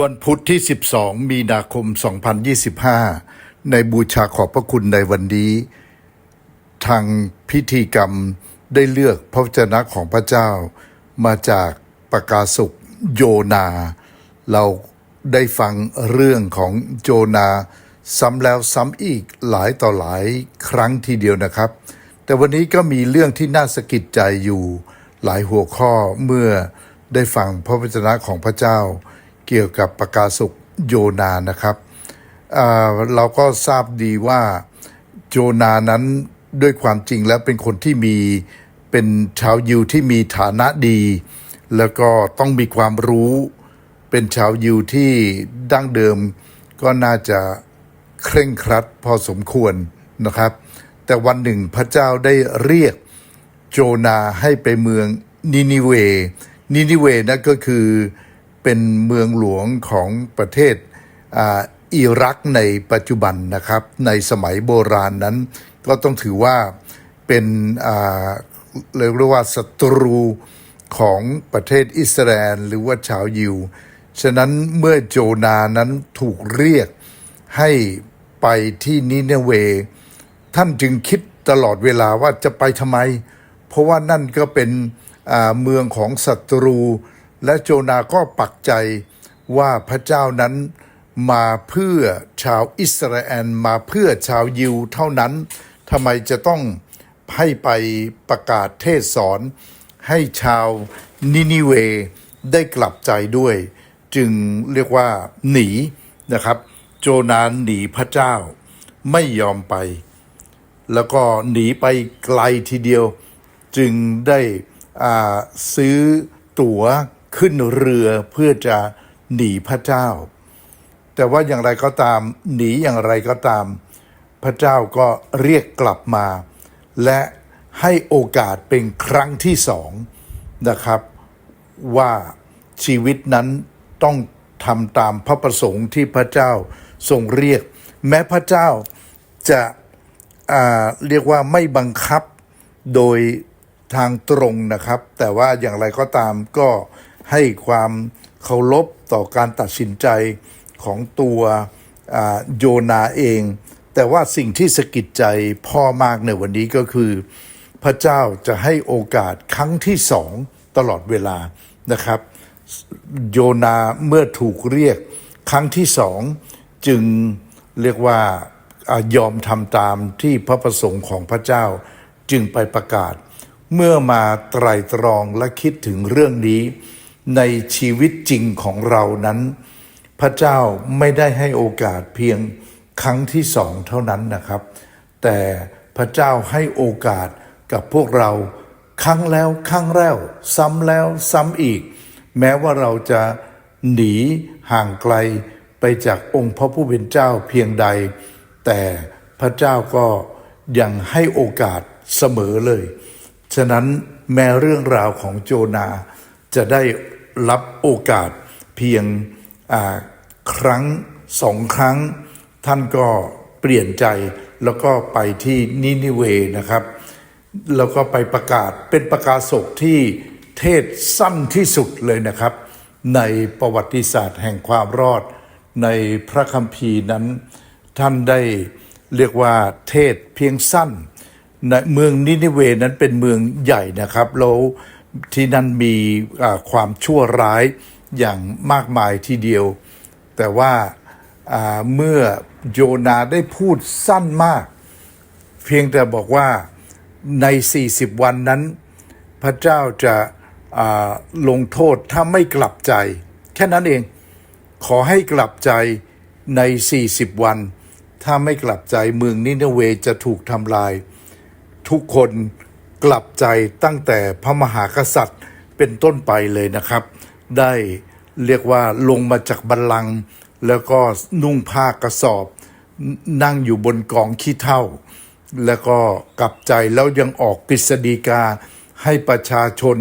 วันพุธที่ 12 มีนาคม 2025 ในบูชาขอบพระคุณในวันนี้ ทางพิธีกรรมได้เลือกพระวจนะของพระเจ้า มาจากประกาศกโยนา เราได้ฟังเรื่องของโจนา ซ้ำแล้วซ้ำอีกหลายต่อหลายครั้งทีเดียวนะครับ แต่วันนี้ก็มีเรื่องที่น่าสะกิดใจอยู่ หลายหัวข้อเมื่อได้ฟังพระวจนะของพระเจ้า เกี่ยวกับประกาศกโยนานะครับเราก็ทราบดีว่าโจนานั้นด้วยความจริงแล้วเป็นคนที่มีเป็นชาวยิวที่มีฐานะดี แล้วก็ต้องมีความรู้เป็นชาวยิวที่ดั้งเดิมก็น่าจะเคร่งครัดพอสมควรนะครับ แต่วันหนึ่งพระเจ้าได้เรียกโจนาให้ไปเมืองนินิเวนินิเวนั่นก็คือ เป็นเมืองหลวงของประเทศอิรักในปัจจุบันนะครับ ในสมัยโบราณนั้น ก็ต้องถือว่าเป็นเรียกว่าศัตรูของประเทศอิสราเอลหรือว่าชาวยิว ฉะนั้นเมื่อโจนานั้นถูกเรียกให้ไปที่นิเนเว ท่านจึงคิดตลอดเวลาว่าจะไปทำไม เพราะว่านั่นก็เป็นเมืองของศัตรู และโจนาก็ปักใจว่าพระเจ้านั้นมาเพื่อชาวอิสราเอลมาเพื่อชาวยิวเท่านั้นทำไมจะต้องให้ไปประกาศเทศสอน ให้ชาวนินิเวได้กลับใจด้วย จึงเรียกว่าหนีนะครับ โจนาหนีพระเจ้าไม่ยอมไป แล้วก็หนีไปไกลทีเดียว จึงได้ซื้อตั๋ว ขึ้นเรือเพื่อจะหนีพระเจ้า แต่ว่าอย่างไรก็ตาม หนีอย่างไรก็ตาม พระเจ้าก็เรียกกลับมา และให้โอกาสเป็นครั้งที่สองนะครับ ว่าชีวิตนั้นต้องทำตามพระประสงค์ที่พระเจ้าทรงเรียก แม้พระเจ้าจะาเรียกว่าไม่บังคับโดยทางตรงนะครับ แต่ว่าอย่างไรก็ตามก็ ให้ความเคารพต่อการตัดสินใจของตัวโยนาเอง แต่ว่าสิ่งที่สะกิดใจพ่อมากในวันนี้ก็คือ พระเจ้าจะให้โอกาสครั้งที่สองตลอดเวลานะครับ โยนาเมื่อถูกเรียกครั้งที่สองจึงเรียกว่ายอมทำตามที่พระประสงค์ของพระเจ้าจึงไปประกาศ เมื่อมาไตรตรองและคิดถึงเรื่องนี้ ในชีวิตจริงของเรานั้น พระเจ้าไม่ได้ให้โอกาสเพียงครั้งที่สองเท่านั้นนะครับ แต่พระเจ้าให้โอกาสกับพวกเราครั้งแล้วครั้งแล้ว ซ้ำแล้วซ้ำอีก แม้ว่าเราจะหนีห่างไกลไปจากองค์พระผู้เป็นเจ้าเพียงใด แต่พระเจ้าก็ยังให้โอกาสเสมอเลย ฉะนั้นแม้เรื่องราวของโจนา จะได้รับโอกาสเพียงครั้งสองครั้ง ท่านก็เปลี่ยนใจแล้วก็ไปที่นินิเวนะครับ แล้วก็ไปประกาศเป็นประกาศกที่เทศสั้นที่สุดเลยนะครับ ในประวัติศาสตร์แห่งความรอด ในพระคัมภีร์นั้น ท่านได้เรียกว่าเทศเพียงสั้นในเมืองนินิเวนั้นเป็นเมืองใหญ่นะครับแล้ว ที่นั่นมีความชั่วร้ายอย่างมากมายทีเดียว แต่ว่าเมื่อโยนาได้พูดสั้นมาก เพียงแต่บอกว่าใน 40 วันนั้น พระเจ้าจะาลงโทษถ้าไม่กลับใจ แค่นั้นเอง ขอให้กลับใจใน 40 วัน ถ้าไม่กลับใจเมืองนินเวจะถูกทำลาย ทุกคน กลับใจตั้งแต่พระมหากษัตริย์เป็นต้นไปเลยนะครับ ได้เรียกว่าลงมาจากบัลลังก์แล้วก็นุ่งผ้ากระสอบ นั่งอยู่บนกองขี้เถ้าแล้วก็กลับใจแล้วยังออกกฤษฎีกา ให้ประชาชน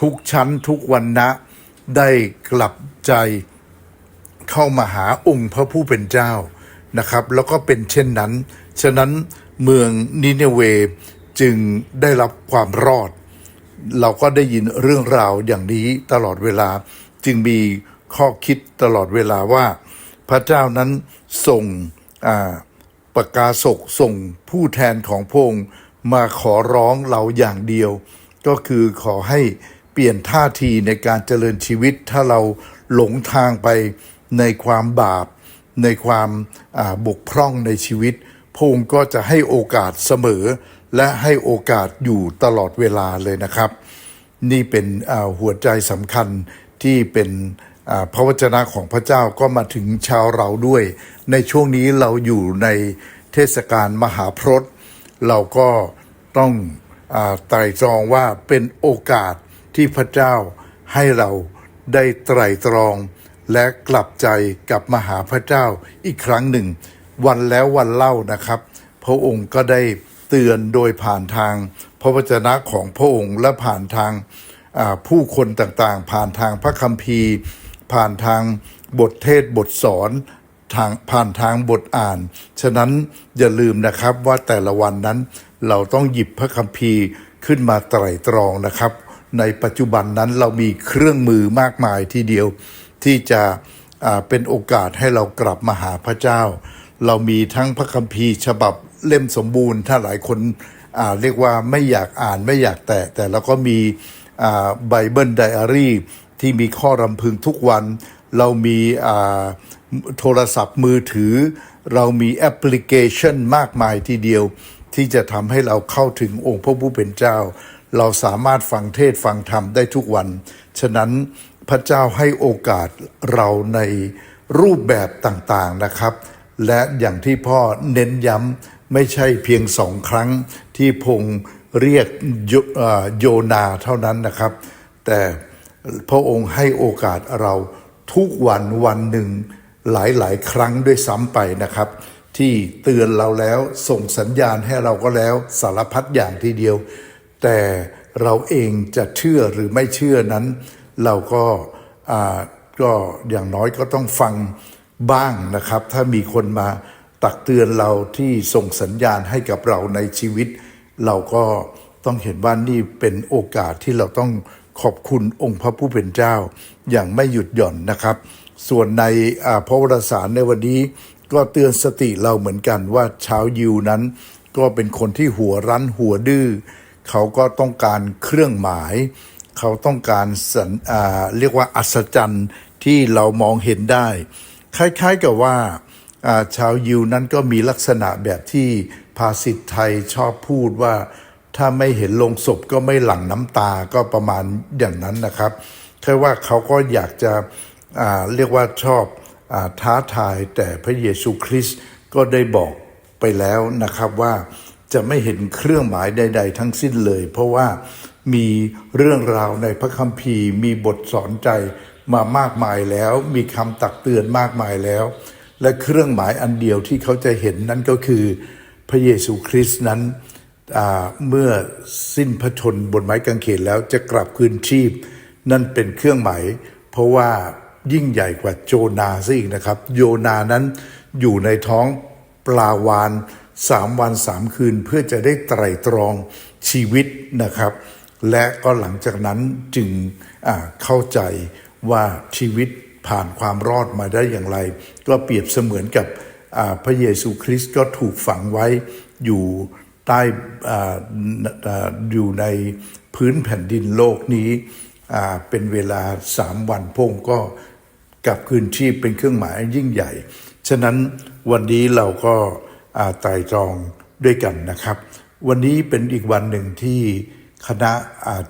ทุกชั้นทุกวันนะได้กลับใจเข้ามาหาองค์พระผู้เป็นเจ้านะครับ แล้วก็เป็นเช่นนั้น ฉะนั้นเมืองนิเนเว จึงได้รับความรอด เราก็ได้ยินเรื่องราวอย่างนี้ตลอดเวลา จึงมีข้อคิดตลอดเวลาว่า พระเจ้านั้นส่งประกาศกส่งผู้แทนของพงค์มาขอร้องเราอย่างเดียว ก็คือขอให้เปลี่ยนท่าทีในการเจริญชีวิต ถ้าเราหลงทางไปในความบาป ในความบกพร่องในชีวิตพงค์ก็จะให้โอกาสเสมอ และให้โอกาสอยู่ตลอดเวลาเลยนะครับ นี่เป็นหัวใจสำคัญที่เป็นพระวจนะของพระเจ้าก็มาถึงชาวเราด้วย ในช่วงนี้เราอยู่ในเทศกาลมหาพรตเราก็ต้องอไตรตรองว่าเป็นโอกาสที่พระเจ้าให้เราได้ไตรตรองและกลับใจกับมหาพระเจ้าอีกครั้งหนึ่ง วันแล้ววันเล่านะครับ พระองค์ก็ได้ เตือนโดยผ่านทาง พระวจนะของพระองค์และผ่านทางผู้คนต่างๆ ผ่านทางพระคัมภีร์ ผ่านทางบทเทศบทสอนทางผ่านทางบทอ่าน ฉะนั้นอย่าลืมนะครับว่าแต่ละวันนั้นเราต้องหยิบพระคัมภีร์ขึ้นมาไตร่ตรองนะครับ ในปัจจุบันนั้นเรามีเครื่องมือมากมายทีเดียว ที่จะเป็นโอกาสให้เรากลับมาหาพระเจ้า เรามีทั้งพระคัมภีร์ฉบับ เล่มสมบูรณ์ ถ้าหลายคนอ่าเรียกว่าไม่อยากอ่านไม่อยากแตะแต่เราก็มีไบเบิลไดอารี่ที่มีข้อรำพึงทุกวัน เรามีอ่าโทรศัพท์มือถือ เรามีแอปพลิเคชันมากมายทีเดียว ที่จะทำให้เราเข้าถึงองค์พระผู้เป็นเจ้า เราสามารถฟังเทศฟังธรรมได้ทุกวัน ฉะนั้นพระเจ้าให้โอกาสเราในรูปแบบต่างๆนะครับ และอย่างที่พ่อเน้นย้ำ ไม่ใช่เพียงสองครั้งที่พงเรียกโยโยนาเท่านั้นนะครับ แต่พระองค์ให้โอกาสเราทุกวันวันหนึ่งหลายๆ ครั้งด้วยซ้ำไปนะครับ ที่เตือนเราแล้วส่งสัญญาณให้เราก็แล้วสารพัดอย่างทีเดียว แต่เราเองจะเชื่อหรือไม่เชื่อนั้น เราก็อ่าก็อย่างน้อยก็ต้องฟังบ้างนะครับ ถ้ามีคนมา ตักเตือนเราที่ส่งสัญญาณให้กับเราในชีวิต เราก็ต้องเห็นว่านี่เป็นโอกาสที่เราต้องขอบคุณองค์พระผู้เป็นเจ้า อย่างไม่หยุดหย่อนนะครับ ส่วนในพระวรสารในวันนี้ก็เตือนสติเราเหมือนกันว่าชาวยิวนั้น ก็เป็นคนที่หัวรั้นหัวดื้อเขาก็ต้องการเครื่องหมาย เขาต้องการสัญอ่าเรียกว่าอัศจรรย์ที่เรามองเห็นได้ คล้ายๆกับว่าอ่า ชาวยิวนั้นก็มีลักษณะแบบที่ภาษิตไทยชอบพูดว่า ถ้าไม่เห็นลงศพก็ไม่หลั่งน้ำตาก็ประมาณอย่างนั้นนะครับแค่ว่าเขาก็อยากจะเรียกว่าชอบอท้าทายแต่พระเยซูคริสต์ก็ได้บอกไปแล้วนะครับว่าจะไม่เห็นเครื่องหมายใด ๆ ทั้งสิ้นเลย เพราะว่ามีเรื่องราวในพระคัมภีร์ มีบทสอนใจมามากมายแล้ว มีคำตักเตือนมากมายแล้ว และเครื่องหมายอันเดียวที่เขาจะเห็นนั้นก็คือพระเยซูคริสต์นั้นเมื่อสิ้นพระชนบนไม้กางเขนแล้วจะกลับคืนชีพ นั่นเป็นเครื่องหมาย เพราะว่ายิ่งใหญ่กว่าโจนาซะอีกนะครับ โยนานั้นอยู่ในท้องปลาวานสามวันสามคืนเพื่อจะได้ไตรตรองชีวิตนะครับ และก็หลังจากนั้นจึงเข้าใจว่าชีวิต ผ่านความรอดมาได้อย่างไร ก็เปรียบเสมือนกับพระเยซูคริสต์ก็ถูกฝังไว้อยู่ใต้ออยู่ในพื้นแผ่นดินโลกนี้เป็นเวลาสามวันพงก็กลับคืนชีพเป็นเครื่องหมายยิ่งใหญ่ ฉะนั้นวันนี้เราก็าไตรตรองด้วยกันนะครับ วันนี้เป็นอีกวันหนึ่งที่คณะ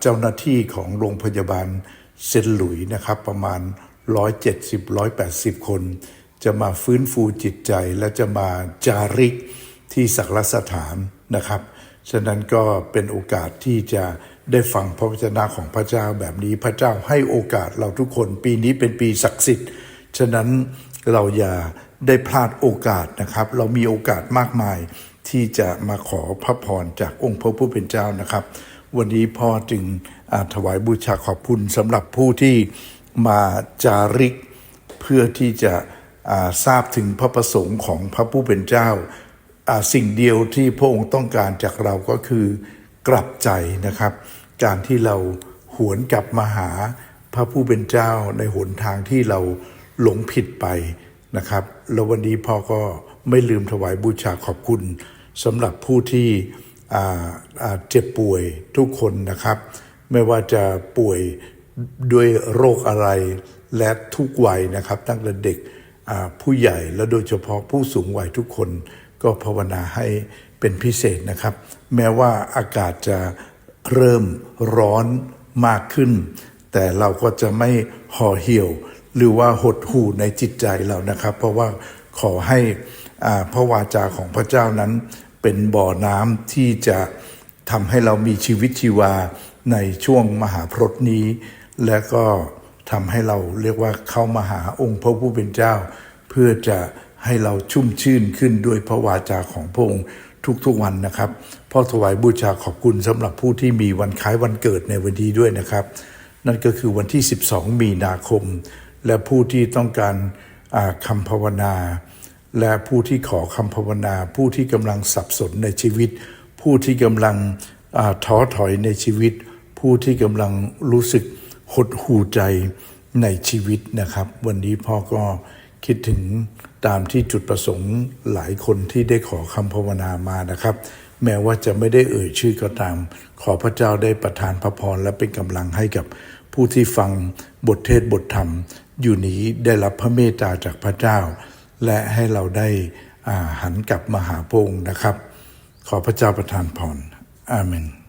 เจ้าหน้าที่ของโรงพยาบาลเซนหลุยนะครับประมาณ 170-180คน จะมาฟื้นฟูจิตใจและจะมาจาริกที่ศักรสถานนะครับ ฉะนั้นก็เป็นโอกาสที่จะได้ฟังพระวจนะของพระเจ้าแบบนี้พระเจ้าให้โอกาสเราทุกคนปีนี้เป็นปีศักดิ์สิทธิ์ ฉะนั้นเราอย่าได้พลาดโอกาสนะครับ เรามีโอกาสมากมายที่จะมาขอพระพรจากองค์พระผู้เป็นเจ้านะครับ วันนี้พ่อจึงถวายบูชาขอบคุณสำหรับผู้ที่ มาจาริก เพื่อที่จะทราบถึงพระประสงค์ของพระผู้เป็นเจ้า สิ่งเดียวที่พระองค์ต้องการจากเราก็คือกลับใจนะครับ การที่เราหวนกลับมาหาพระผู้เป็นเจ้าในหนทางที่เราหลงผิดไปนะครับ แล้ววันนี้พ่อก็ไม่ลืมถวายบูชาขอบคุณสำหรับผู้ที่เจ็บป่วยทุกคนนะครับ ไม่ว่าจะป่วย ด้วยโรคอะไรและทุกวัยนะครับ ตั้งแต่เด็กผู้ใหญ่และโดยเฉพาะผู้สูงวัยทุกคน ก็ภาวนาให้เป็นพิเศษนะครับ แม้ว่าอากาศจะเริ่มร้อนมากขึ้น แต่เราก็จะไม่ห่อเหี่ยว หรือว่าหดหู่ในจิตใจเรานะครับ เพราะว่าขอให้อาพระวาจาของพระเจ้านั้น เป็นบ่อน้ำที่จะทำให้เรามีชีวิตชีวาในช่วงมหาพรตนี้ และก็ทำให้เราเรียกว่าเข้ามาหาองค์พระผู้เป็นเจ้า เพื่อจะให้เราชุ่มชื่นขึ้นด้วยพระวาจาของพระองค์ทุกๆวันนะครับพ่อถวายบูชาขอบคุณสำหรับผู้ที่มีวันคล้ายวันเกิดในวันนี้ด้วยนะครับ นั่นก็คือวันที่ 12 มีนาคม และผู้ที่ต้องการคำภาวนา และผู้ที่ขอคำภาวนา ผู้ที่กำลังสับสนในชีวิต ผู้ที่กำลังท้อถอยในชีวิต ผู้ที่กำลังรู้สึก หดหู่ใจในชีวิตนะครับ วันนี้พ่อก็คิดถึงตามที่จุดประสงค์หลายคนที่ได้ขอคำภาวนามานะครับ แม้ว่าจะไม่ได้เอ่ยชื่อก็ตาม ขอพระเจ้าได้ประทานพระพรและเป็นกำลังให้กับผู้ที่ฟังบทเทศน์บทธรรม อยู่นี้ได้รับพระเมตตาจากพระเจ้า และให้เราได้หันกลับมาหาพระองค์นะครับ ขอพระเจ้าประทานพรอาเมน